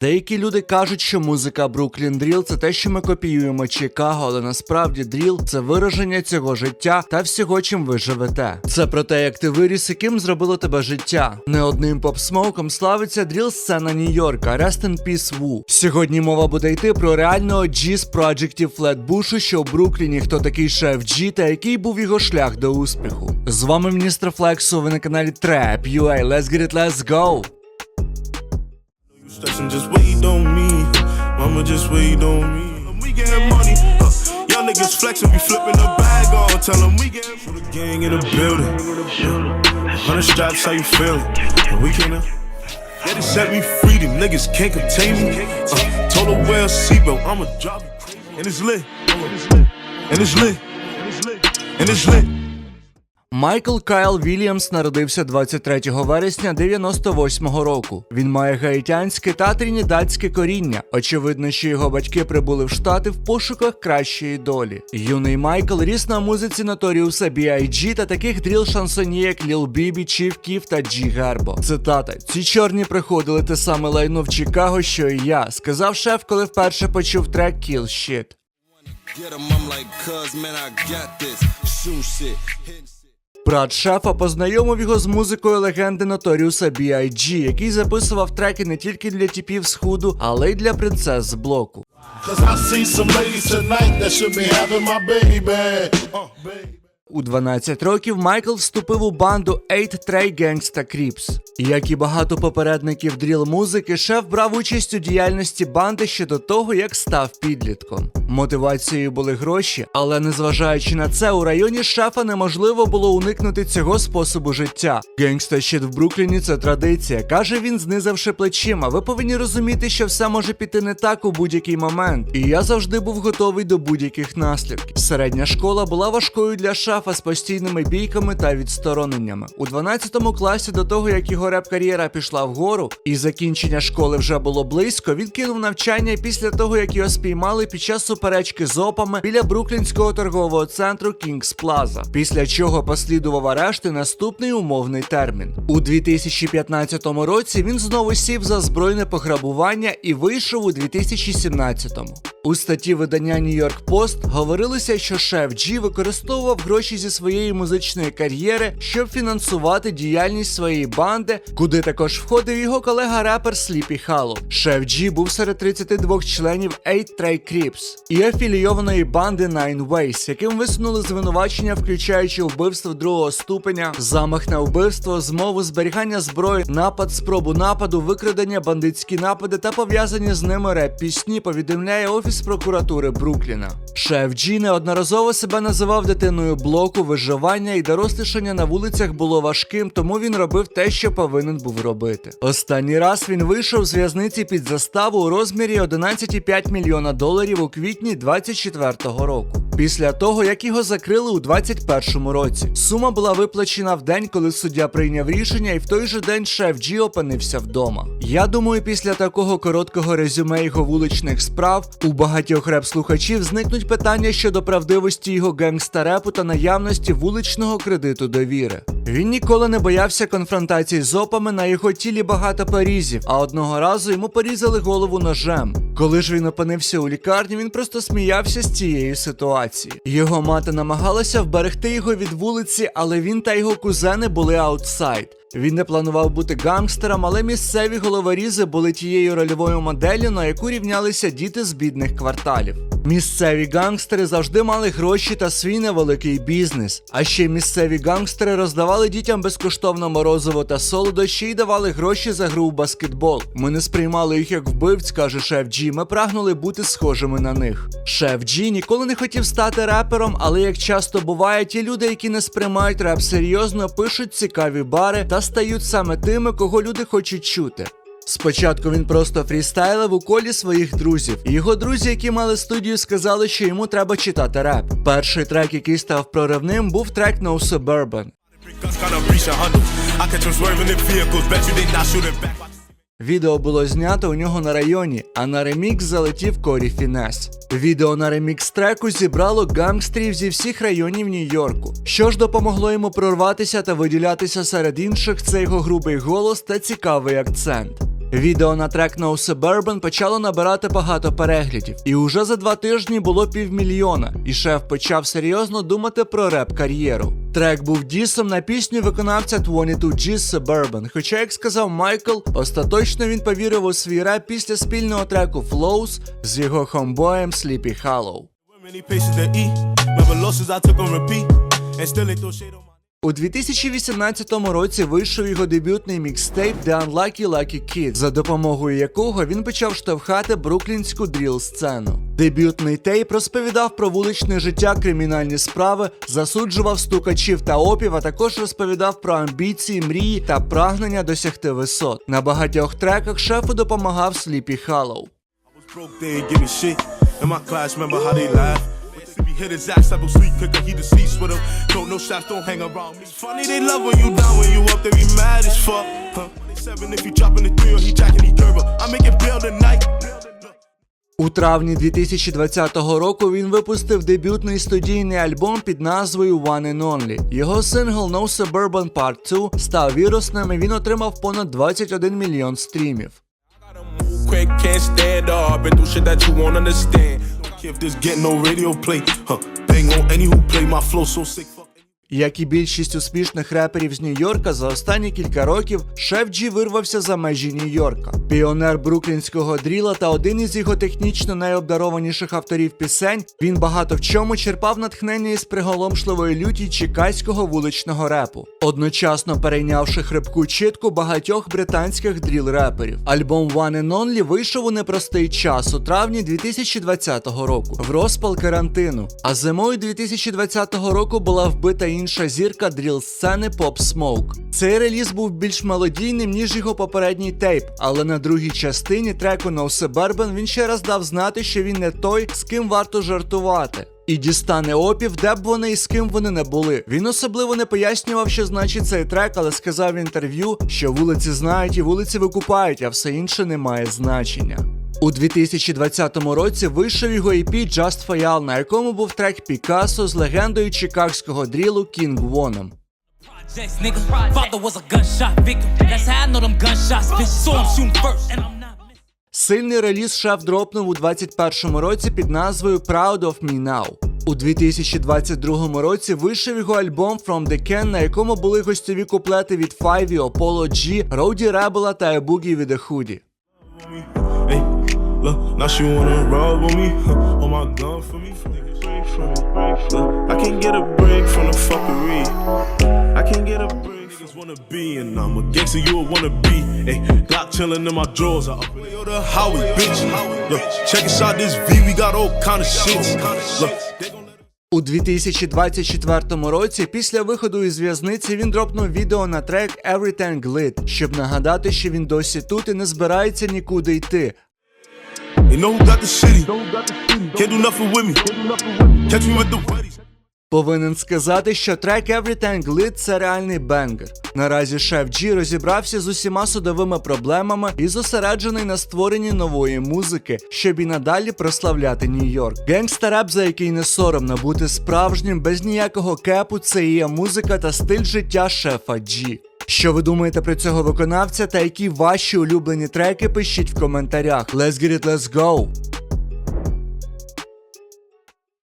Деякі люди кажуть, що музика Бруклін Дріл це те, що ми копіюємо Чикаго, але насправді дріл це вираження цього життя та всього, чим ви живете. Це про те, як ти виріс, яким зробило тебе життя. Не одним попсмоком славиться дріл сцена Нью-Йорка. Rest in Peace Wu. Сьогодні мова буде йти про реального G з проджектів Флетбушу, що в Брукліні, хто такий шеф G та який був його шлях до успіху. З вами міністр Флексу, ви на каналі Trap UA. Let's get it, let's go! Stressing, just wait on me. Mama, just wait on me. We getting money. Uh, y'all niggas flexing, we flipping the bag on. Tell them we getting the gang in the building. Hundred straps, how you feeling? And we can't. They set me free, them niggas can't contain me. Uh, told her wear a seatbelt, I'ma drop you crazy. And it's lit. And it's lit. And it's lit. Майкл Кайл Вільямс народився 23 вересня 98-го року. Він має гаїтянське та тринідадське коріння. Очевидно, що його батьки прибули в штати в пошуках кращої долі. Юний Майкл ріс на музиці Notorious B.I.G. та таких дріл шансоні, як Ліл Бібі, Чіф Кіф та Джі Гербо. Цитата: ці чорні приходили те саме лайно в Чикаго, що і я, сказав шеф, коли вперше почув трек Kill Shit. Брат шефа познайомив його з музикою легенди Notorious B.I.G., який записував треки не тільки для типів з худу, але й для принцес з блоку. Cause I see some ladies tonight that should be having my baby. Uh, baby. У 12 років Майкл вступив у банду Eight Trey Gangsta Crips. Як і багато попередників дріл музики, шеф брав участь у діяльності банди ще до того, як став підлітком. Мотивацією були гроші, але незважаючи на це, у районі шефа неможливо було уникнути цього способу життя. Генгста щит в Брукліні це традиція, каже він, знизавши плечима. Ви повинні розуміти, що все може піти не так у будь-який момент. І я завжди був готовий до будь-яких наслідків. Середня школа була важкою для шафа з постійними бійками та відстороненнями. У 12 класі до того, як його реп-кар'єра пішла вгору, і закінчення школи вже було близько, він кинув навчання після того, як його спіймали під час суперечки з опами біля бруклінського торгового центру Kings Plaza. Після чого послідував арешт і наступний умовний термін. У 2015 році він знову сів за збройне пограбування і вийшов у 2017-му. У статті видання New York Post говорилося, що шеф Джі використовував гроші зі своєї музичної кар'єри, щоб фінансувати діяльність своєї банди, куди також входив його колега репер Сліпі Халлоу. Шеф Джі був серед 32 членів Eight Trey Crips і афілійованої банди Nine Ways, яким висунули звинувачення, включаючи вбивство другого ступеня, замах на вбивство, змову зберігання зброї, напад, спробу нападу, викрадення, бандитські напади та пов'язані з ними реп-пісні, повідомляє офіс прокуратури Брукліна. Шеф Джі неодноразово себе називав дитиною блоку, виживання і дорослішання на вулицях було важким, тому він робив те, що повинен був робити. Останній раз він вийшов з в'язниці під заставу у розмірі 11,5 мільйона доларів у квітні 24-го року. Після того, як його закрили у 21-му році, сума була виплачена в день, коли суддя прийняв рішення, і в той же день шеф Джі опинився вдома. Я думаю, після такого короткого резюме його вуличних справ у багатьох реп-слухачів зникнуть питання щодо правдивості його генгста-репу та наявності вуличного кредиту довіри. Він ніколи не боявся конфронтацій з опами на його тілі багато порізів, а одного разу йому порізали голову ножем. Коли ж він опинився у лікарні, він просто сміявся з цієї ситуації. Його мати намагалася вберегти його від вулиці, але він та його кузени були аутсайд. Він не планував бути гангстером, але місцеві головорізи були тією рольовою моделлю, на яку рівнялися діти з бідних кварталів. Місцеві гангстери завжди мали гроші та свій невеликий бізнес. А ще місцеві гангстери роздавали дітям безкоштовно морозиво та солодощі і давали гроші за гру в баскетбол. Ми не сприймали їх як вбивць, каже шеф Джі. Ми прагнули бути схожими на них. Шеф Джі ніколи не хотів стати репером, але як часто буває, ті люди, які не сприймають реп серйозно, пишуть цікаві бари та стають саме тими, кого люди хочуть чути. Спочатку він просто фрістайлив у колі своїх друзів. Його друзі, які мали студію, сказали, що йому треба читати реп. Перший трек, який став проривним, був трек No Suburban. Відео було знято у нього на районі, а на ремікс залетів Корі Фінес. Відео на ремікс треку зібрало гангстерів зі всіх районів Нью-Йорку. Що ж допомогло йому прорватися та виділятися серед інших, це його грубий голос та цікавий акцент. Відео на трек No Suburban почало набирати багато переглядів, і уже за два тижні було півмільйона, і шеф почав серйозно думати про реп-кар'єру. Трек був дісом на пісню виконавця 22G Suburban, хоча, як сказав Майкл, остаточно він повірив у свій реп після спільного треку Flows з його хомбоєм Sleepy Hollow. У 2018 році вийшов його дебютний мікстейп The Unlucky Lucky Kid, за допомогою якого він почав штовхати бруклінську дріл сцену. Дебютний тейп розповідав про вуличне життя, кримінальні справи, засуджував стукачів та опів, а також розповідав про амбіції, мрії та прагнення досягти висот. На багатьох треках шефу допомагав they be hit his ass, type of sweet cooker, he deceased with him. Don't no shots, don't hang around me. Funny, they love when you down, when you up, they be mad as fuck. Huh? Seven if you dropping the three or he jacking the third, I make it bail tonight. У травні 2020 року він випустив дебютний студійний альбом під назвою One and Only. Його сингл No Suburban Part 2 став вірусним і він отримав понад 21 мільйон стрімів. Як і більшість успішних реперів з Нью-Йорка, за останні кілька років Шеф Джі вирвався за межі Нью-Йорка. Піонер бруклінського дріла та один із його технічно найобдарованіших авторів пісень, він багато в чому черпав натхнення із приголомшливої люті чекаського вуличного репу, одночасно перейнявши хрипку чітку багатьох британських дріл-реперів. Альбом One and Only вийшов у непростий час у травні 2020 року, в розпал карантину. А зимою 2020 року була вбита інша зірка дріл-сцени Pop Smoke. Цей реліз був більш мелодійним, ніж його попередній тейп, але на другій частині треку No Suburban він ще раз дав знати, що він не той, з ким варто жартувати. І дістане опів, де б вони і з ким вони не були. Він особливо не пояснював, що значить цей трек, але сказав в інтерв'ю, що вулиці знають і вулиці викупають, а все інше не має значення. У 2020 році вийшов його EP Just For Y'all, на якому був трек Пікассо з легендою чикагського дрілу Кінг Воном. Сильний реліз шеф дропнув у 2021 році під назвою Proud of Me Now. У 2022 році вийшов його альбом From the Can, на якому були гостьові куплети від Файві, Apollo G, Роуді Ребела та Boogie with Hoodie. Hey, look, now she wanna roll with me. Huh? Hold my gun for me. Look, I can't get a break from the fuckery. I can't get a break. Wanna be, and I'm a gangster, you a wanna be. Hey, Glock chillin' in my drawers. I up yo, the Howie, bitch. Look, check us out this V, we got all kind of shits. Look, У 2024 році, після виходу із в'язниці, він дропнув відео на трек Everything Glit, щоб нагадати, що він досі тут і не збирається нікуди йти. You know who got the city? Can't do nothing with me. Catch me with the. Повинен сказати, що трек Everything Lit – це реальний бенгер. Наразі шеф Джі розібрався з усіма судовими проблемами і зосереджений на створенні нової музики, щоб і надалі прославляти Нью-Йорк. Генгста реп, за який не соромно бути справжнім, без ніякого кепу, це і є музика та стиль життя шефа Джі. Що ви думаєте про цього виконавця та які ваші улюблені треки пишіть в коментарях. Let's get it, let's go!